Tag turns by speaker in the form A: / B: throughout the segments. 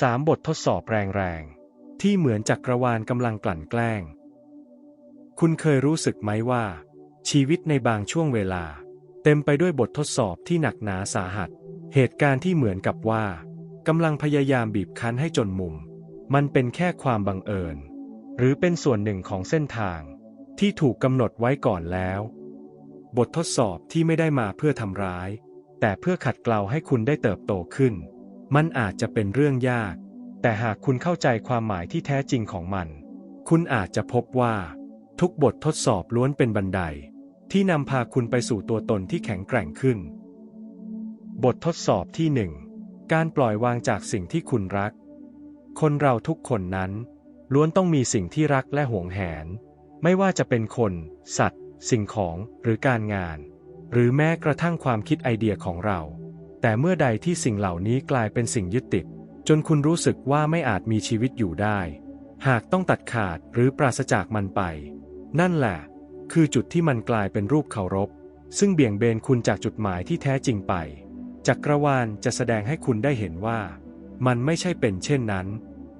A: สามบททดสอบแรงๆ ที่เหมือนจักรวาลกำลังกลั่นแกล้ง คุณเคยรู้สึกไหมว่า ชีวิตในบางช่วงเวลา เต็มไปด้วยบททดสอบที่หนักหนาสาหัส เหตุการณ์ที่เหมือนกับว่ากำลังพยายามบีบคั้นให้จนมุม มันเป็นแค่ความบังเอิญ หรือเป็นส่วนหนึ่งของเส้นทาง ที่ถูกกำหนดไว้ก่อนแล้ว บททดสอบที่ไม่ได้มาเพื่อทำร้าย แต่เพื่อขัดเกลาให้คุณได้เติบโตขึ้น มันอาจจะเป็นเรื่องยาก แต่หากคุณเข้าใจความหมายที่แท้จริงของมัน คุณอาจจะพบว่า ทุกบททดสอบล้วนเป็นบันได ที่นำพาคุณไปสู่ตัวตนที่แข็งแกร่งขึ้น บททดสอบที่หนึ่งการปล่อยวางจากสิ่งที่คุณรัก คนเราทุกคนนั้น ล้วนต้องมีสิ่งที่รักและหวงแหน ไม่ว่าจะเป็นคน สัตว์ สิ่งของ หรือการงาน หรือแม้กระทั่งความคิดไอเดียของเรา แต่เมื่อใดที่สิ่งเหล่านี้กลายเป็นสิ่งยึดติด จนคุณรู้สึกว่าไม่อาจมีชีวิตอยู่ได้ หากต้องตัดขาดหรือปราศจากมันไป นั่นแหละ คือจุดที่มันกลายเป็นรูปเคารพ ซึ่งเบี่ยงเบนคุณจากจุดหมายที่แท้จริงไปจักรวาลจะแสดงให้คุณได้เห็นว่า มันไม่ใช่เป็นเช่นนั้น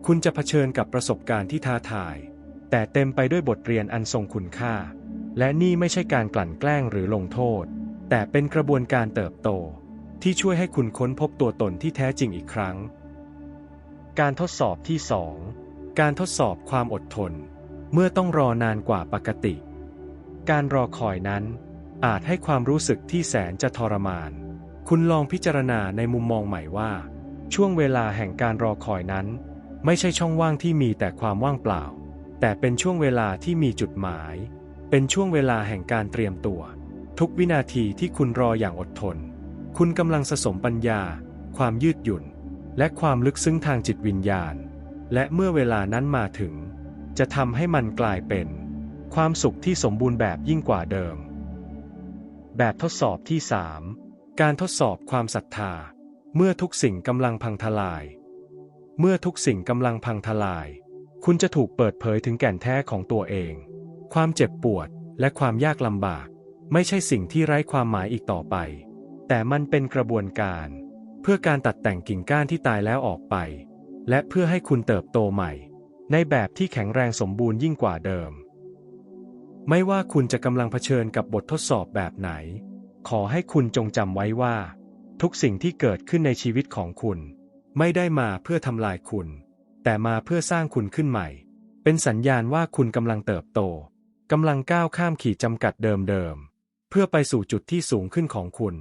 A: คุณจะเผชิญกับประสบการณ์ที่ท้าทาย แต่เต็มไปด้วยบทเรียนอันทรงคุณค่า และนี่ไม่ใช่การกลั่นแกล้งหรือลงโทษ แต่เป็นกระบวนการเติบโต ที่ช่วยให้คุณค้นพบตัวตนที่แท้จริงอีกครั้ง การทดสอบที่ 2 การทดสอบความอดทน เมื่อต้องรอนานกว่าปกติ การรอคอยนั้น อาจให้ความรู้สึกที่แสนจะทรมาน คุณลองพิจารณาในมุมมองใหม่ว่า ช่วงเวลาแห่งการรอคอยนั้น ไม่ใช่ช่องว่างที่มีแต่ความว่างเปล่า แต่เป็นช่วงเวลาที่มีจุดหมาย เป็นช่วงเวลาแห่งการเตรียมตัว ทุกวินาทีที่คุณรออย่างอดทน คุณกำลังสะสมปัญญา ความยืดหยุ่น และความลึกซึ้งทางจิตวิญญาณ และเมื่อเวลานั้นมาถึง จะทำให้มันกลายเป็น ความสุขที่สมบูรณ์แบบยิ่งกว่าเดิม แบบทดสอบที่ 3 การทดสอบความศรัทธา เมื่อทุกสิ่งกำลังพังทลาย เมื่อทุกสิ่งกำลังพังทลาย คุณจะถูกเปิดเผยถึงแก่นแท้ของตัวเอง ความเจ็บปวดและความยากลำบาก ไม่ใช่สิ่งที่ไร้ความหมายอีกต่อไป แต่มันเป็นกระบวนการ เพื่อการตัดแต่งกิ่งก้านที่ตายแล้วออกไป และเพื่อให้คุณเติบโตใหม่ ในแบบที่แข็งแรงสมบูรณ์ยิ่งกว่าเดิม ไม่ว่าคุณจะกำลังเผชิญกับบททดสอบแบบไหน ขอให้คุณจงจำไว้ว่า ทุกสิ่งที่เกิดขึ้นในชีวิตของคุณ ไม่ได้มาเพื่อทำลายคุณ แต่มาเพื่อสร้างคุณขึ้นใหม่ เป็นสัญญาณว่าคุณกำลังเติบโตกำลังก้าวข้ามขีดจำกัดเดิมๆเพื่อไปสู่จุดที่สูงขึ้นของคุณ